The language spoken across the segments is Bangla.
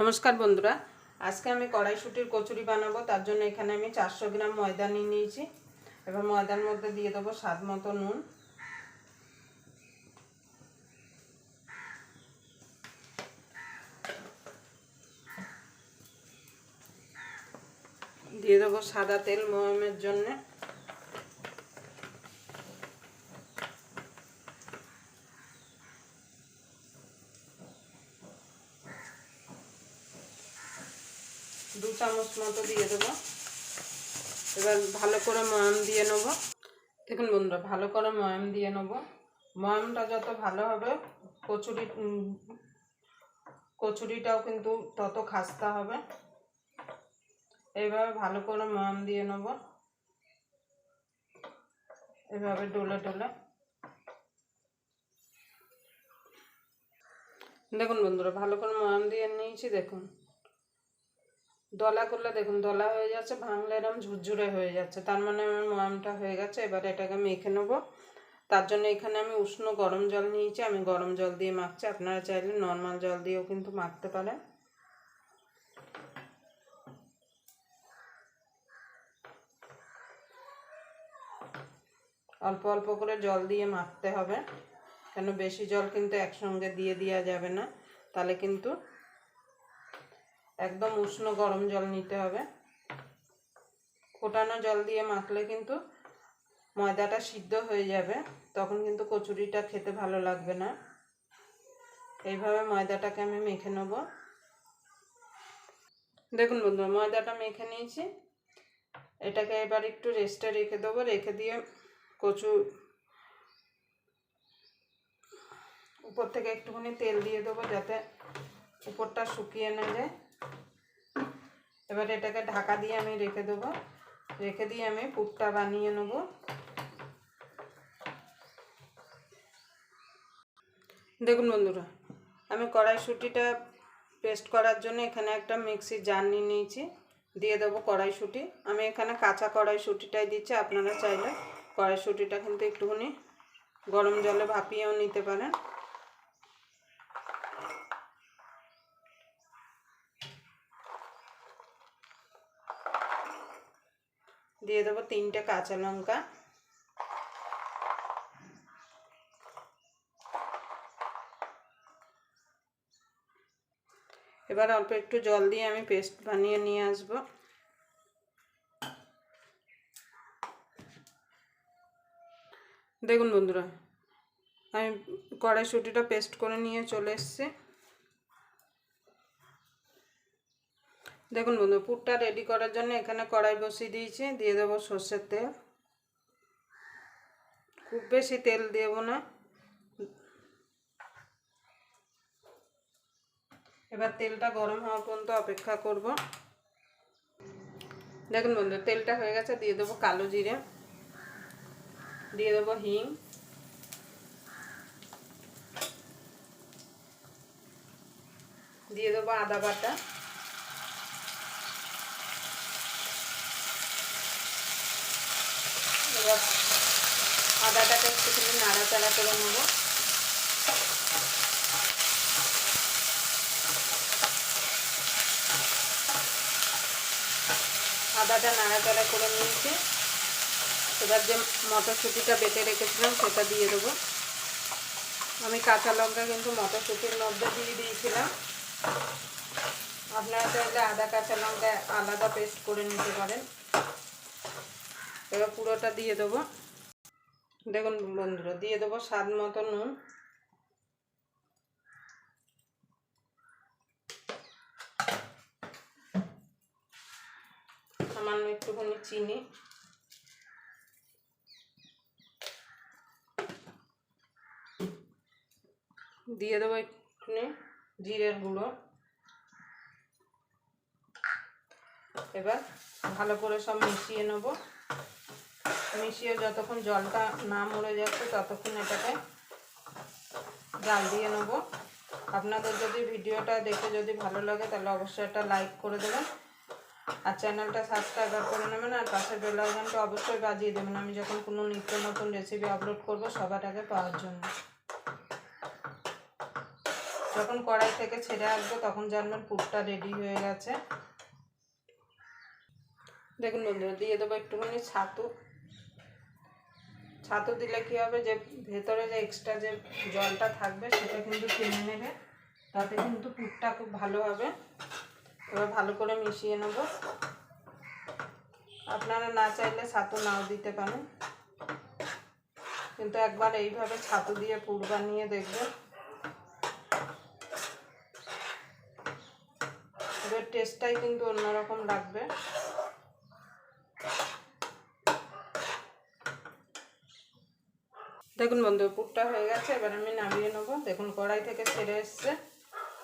নমস্কার বন্ধুরা, আজকে আমি কড়াইশুটির কচুরি বানাবো, তার জন্য এখানে আমি চারশো গ্রাম ময়দা নিয়ে নিয়েছি। এবার ময়দার মধ্যে দিয়ে দেবো স্বাদ মতো নুন। দিয়ে দেবো সাদা তেল ময়মের জন্যে। চামচ মতো দিয়ে দেবো। এবার ভালো করে ময়াম দিয়ে নেব। দেখুন বন্ধুরা, ভালো করে ময়াম দিয়ে নেব। ময়ামটা যত ভালো হবে, কচুরি কচুরিটাও কিন্তু তত খাস্তা হবে। এইভাবে ভালো করে ময়াম দিয়ে নেব। এভাবে ডলে ডলে। দেখুন বন্ধুরা, ভালো করে ময়াম দিয়ে নিয়েছি, দেখুন। দলা করলে দেখুন, দলা হয়ে যাচ্ছে, ভাঙলে এরকম ঝুরঝুরে হয়ে যাচ্ছে। তার মানে আমার ময়ামটা হয়ে গেছে, এবার এটাকে মেখে নেব। তার জন্য এখানে আমি উষ্ণ গরম জল নিয়েছি, আমি গরম জল দিয়ে মাখছি। আপনারা চাইলে নর্মাল জল দিয়েও কিন্তু মাখতে পারেন। অল্প অল্প করে জল দিয়ে মাখতে হবে, কেন বেশি জল কিন্তু একসঙ্গে দিয়ে দেওয়া যাবে না। তাহলে কিন্তু একদম উষ্ণ গরম জল নিতে হবে। ফোটানো জল দিয়ে মাখলে কিন্তু ময়দাটা সিদ্ধ হয়ে যাবে, তখন কিন্তু কচুরিটা খেতে ভালো লাগবে না। এইভাবে ময়দাটাকে আমি মেখে নেব। দেখুন বন্ধু ময়দাটা মেখে নিয়েছি। এটাকে এবার একটু রেস্টে রেখে দেবো, রেখে দিয়ে কচু উপর থেকে একটুখানি তেল দিয়ে দেবো যাতে উপরটা শুকিয়ে না যায়। এবার এটাকে ঢাকা দিয়ে আমি রেখে দেবো। রেখে দিয়ে আমি পুরটা বানিয়ে নেব। দেখুন বন্ধুরা, আমি কড়াইশুঁটিটা পেস্ট করার জন্য এখানে একটা মিক্সি জার নিয়ে নিয়েছি। দিয়ে দেবো কড়াইশুঁটি। আমি এখানে কাঁচা কড়াইশুঁটিটাই দিচ্ছি, আপনারা চাইলে কড়াইশুঁটিটা কিন্তু একটুখানি গরম জলে ভাপিয়েও নিতে পারেন। দিয়ে দেবো তিনটে কাঁচা লঙ্কা। এবার অল্প একটু জল দিয়ে আমি পেস্ট বানিয়ে নিয়ে আসব। দেখুন বন্ধুরা, আমি কড়াইশুটিটা পেস্ট করে নিয়ে চলে এসছি। দেখুন বন্ধু, পুরটা রেডি করার জন্য এখানে কড়াই বসিয়ে দিয়েছি, দিয়ে দেবো সর্ষের তেল। খুব বেশি তেল দেবো না। এবার তেলটা গরম হওয়া পর্যন্ত অপেক্ষা করব। দেখুন বন্ধু, তেলটা হয়ে গেছে, দিয়ে দেবো কালো জিরে, দিয়ে দেবো হিং। দিয়ে দেবো আদা বাটা। এবার আদাটাকে একটুখানি নাড়াচাড়া করে নেব। আদাটা নাড়াচাড়া করে নিয়েছি। এবার যে মটরশুঁটিটা বেটে রেখেছিলাম সেটা দিয়ে দেবো। আমি কাঁচা লঙ্কা কিন্তু মটরশুঁটির মধ্যে দিয়ে দিয়েছিলাম। আপনারা চাইলে আদা কাঁচা লঙ্কা আলাদা পেস্ট করে নিতে পারেন। এবার পুরোটা দিয়ে দেবো। দেখুন বন্ধুরা, দিয়ে দেবো স্বাদ মতো নুন। সামান্য একটুখানি চিনি। দিয়ে দেবো একটুখানি জিরের গুঁড়ো। এবার ভালো করে সব মিশিয়ে নেব। মিশিয়ে যতক্ষণ জলটা না মরে যাচ্ছে, ততক্ষণ এটাকে জাল দিয়ে নেব। আপনাদের যদি ভিডিওটা দেখে যদি ভালো লাগে, তাহলে অবশ্যই একটা লাইক করে দেবেন। আর চ্যানেলটা সাবস্ক্রাইব করে নেবেন, আর পাশের বেল আইকনটা অবশ্যই বাজিয়ে দেবেন। আমি যখন কোনো নিত্য নতুন রেসিপি আপলোড করব, সবার আগে পাওয়ার জন্য। যখন কড়াই থেকে ছেড়ে আসব, তখন জানবেন পুরটা রেডি হয়ে গেছে। দেখুন বন্ধুরা, দিয়ে দেবো একটুখানি ছাতু। ছাতু দিলে কী হবে যে ভেতরে যে এক্সট্রা যে জলটা থাকবে সেটা কিন্তু টেনে নেবে। তাতে কিন্তু পুরটা খুব ভালো হবে। এবার ভালো করে মিশিয়ে নেব। আপনারা না চাইলে ছাতু নাও দিতে পারেন। কিন্তু একবার এইভাবে ছাতু দিয়ে পুর বানিয়ে দেখবেন। এবার টেস্টটাই কিন্তু অন্যরকম লাগবে। দেখুন বন্ধু, পুরটা হয়ে গেছে, এবার আমি নামিয়ে নেব। দেখুন, কড়াই থেকে ছেড়ে এসছে।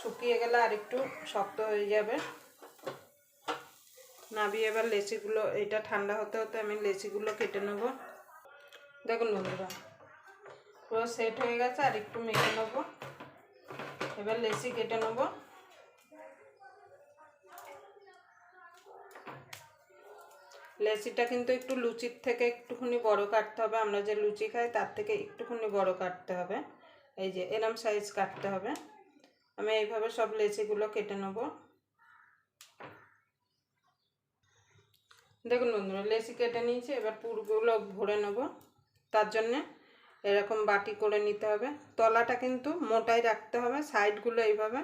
শুকিয়ে গেলে আর একটু শক্ত হয়ে যাবে। নাবিয়ে এবার লেচিগুলো, এটা ঠান্ডা হতে হতে আমি লেচিগুলো কেটে নেব। দেখুন বন্ধুরা, পুরো সেট হয়ে গেছে, আর একটু মেখে নেব। এবার লেচি কেটে নেব। লেচিটা কিন্তু একটু লুচির থেকে একটুখানি বড় কাটতে হবে। আমরা যে লুচি খাই তার থেকে একটুখানি বড় কাটতে হবে। এই যে এরম সাইজ কাটতে হবে। আমি এইভাবে সব লেচিগুলো কেটে নেব। দেখুন বন্ধুরা, লেচি কেটে নিয়েছি, এবার পুরগুলো ভরে নেব। তার জন্যে এরকম বাটি করে নিতে হবে। তলাটা কিন্তু মোটাই রাখতে হবে সাইডগুলো এইভাবে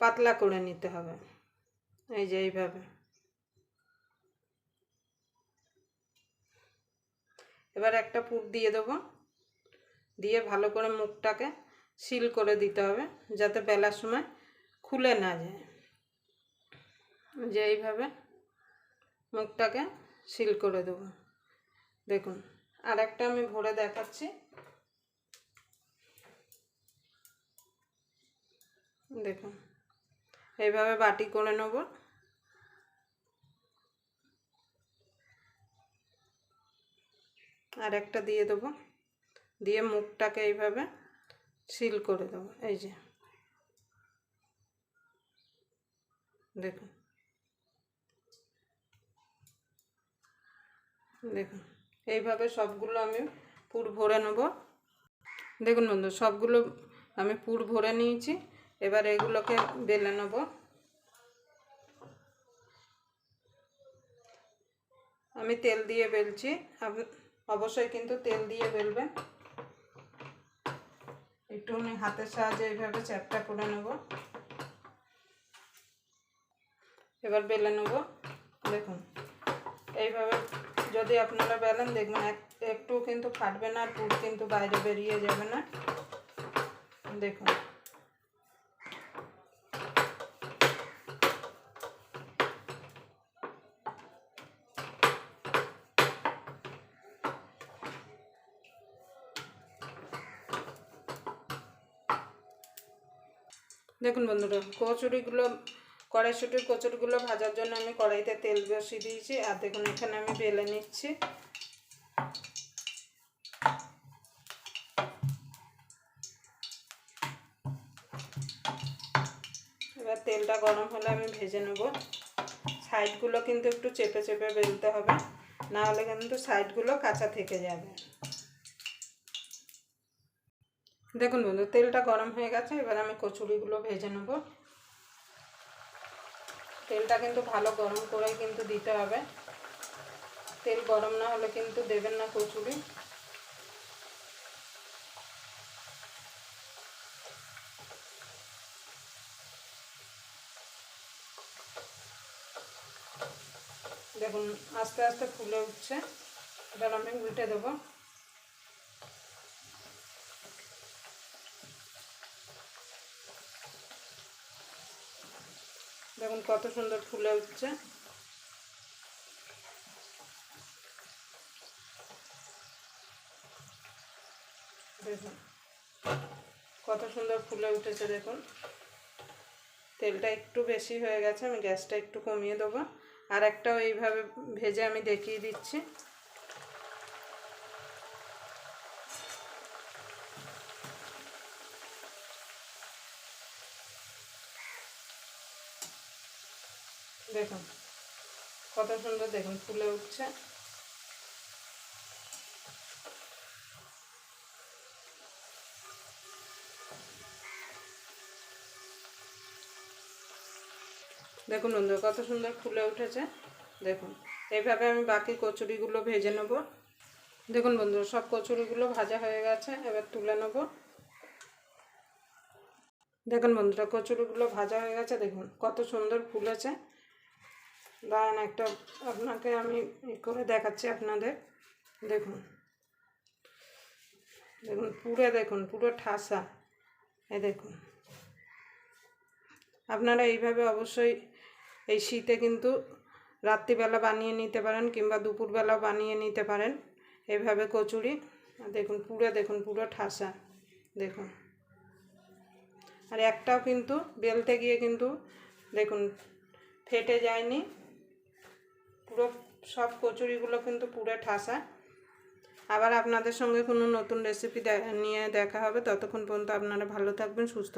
পাতলা করে নিতে হবে। এই যে এইভাবে। এবার একটা পুর দিয়ে দেবো। দিয়ে ভালো করে মুখটাকে সিল করে দিতে হবে যাতে বেলার সময় খুলে না যায়। যে এইভাবে মুখটাকে সিল করে দেবো। দেখুন আর একটা আমি ভরে দেখাচ্ছি। দেখুন, এইভাবে বাটি করে নেব। আর একটা দিয়ে দেবো। দিয়ে মুখটাকে এইভাবে সিল করে দেবো। এই যে। দেখুন। দেখুন। এইভাবে সবগুলো আমি পুর ভরে নেব। দেখুন বন্ধু, সবগুলো আমি পুর ভরে নিয়েছি। এবার এগুলোকে বেলে নেব। আমি তেল দিয়ে বেলছি। অবশ্যই কিন্তু তেল দিয়ে বেলবেন একটুখানি হাতের সাহায্যে এইভাবে চ্যাপটা করে নেব। এবার বেলে নেব। দেখুন, এইভাবে যদি আপনারা বেলেন, দেখবেন একটু কিন্তু ফাটবে না, আর পুর কিন্তু বাইরে বেরিয়ে যাবে না। দেখুন। দেখুন বন্ধুরা, কচুরিগুলো, কড়াইশুটির কচুরিগুলো ভাজার জন্য আমি কড়াইতে তেল বসিয়ে দিয়েছি, আর দেখুন এখানে আমি বেলে নিচ্ছি। এবার তেলটা গরম হলে আমি ভেজে নেব। সাইডগুলো কিন্তু একটু চেপে চেপে বেলতে হবে, না হলে কিন্তু সাইডগুলো কাঁচা থেকে যাবে। দেখুন বন্ধু, তেলটা গরম হয়ে গেছে, এবার আমি কচুরিগুলো ভেজে নেব। তেলটা কিন্তু ভালো গরম করেই কিন্তু দিতে হবে। তেল গরম না হলে কিন্তু দেবেন না কচুরি। দেখুন, আস্তে আস্তে ফুলে উঠছে। এবার আমি উল্টে দেবো। দেখুন কত সুন্দর ফুলে উঠছে। দেখুন, কত সুন্দর ফুলে উঠেছে দেখুন। তেলটা একটু বেশি হয়ে গেছে, আমি গ্যাসটা একটু কমিয়ে দেবো। আর একটা এইভাবে ভেজে আমি দেখিয়ে দিচ্ছি। দেখুন, কত সুন্দর দেখুন, ফুলে উঠছে। দেখুন বন্ধু, কত সুন্দর ফুলে উঠেছে। দেখুন এইভাবে আমি বাকি কচুরিগুলো ভেজে নেব। দেখুন বন্ধু, সব কচুরিগুলো ভাজা হয়ে গেছে, এবার তুলে নেব। দেখুন বন্ধুরা, কচুরিগুলো ভাজা হয়ে গেছে, দেখুন, কত সুন্দর ফুলেছে। দাঁড়ান একটা, আপনাকে আমি করে দেখাচ্ছি আপনাদের। দেখুন। দেখুন, পুরো দেখুন, পুরো ঠাসা। এ দেখুন। আপনারা এইভাবে অবশ্যই এই শীতে কিন্তু রাত্রিবেলা বানিয়ে নিতে পারেন কিংবা দুপুরবেলাও বানিয়ে নিতে পারেন। এইভাবে কচুরি। দেখুন, পুরো দেখুন, পুরো ঠাসা। দেখুন। আর একটাও কিন্তু বেলতে গিয়ে কিন্তু দেখুন, ফেটে যায়নি। পুরো সব কচুরিগুলো কিন্তু পুরো ঠাসা। আবার আপনাদের সঙ্গে কোনো নতুন রেসিপি নিয়ে দেখা হবে। ততক্ষণ পর্যন্ত আপনারা ভালো থাকবেন, সুস্থ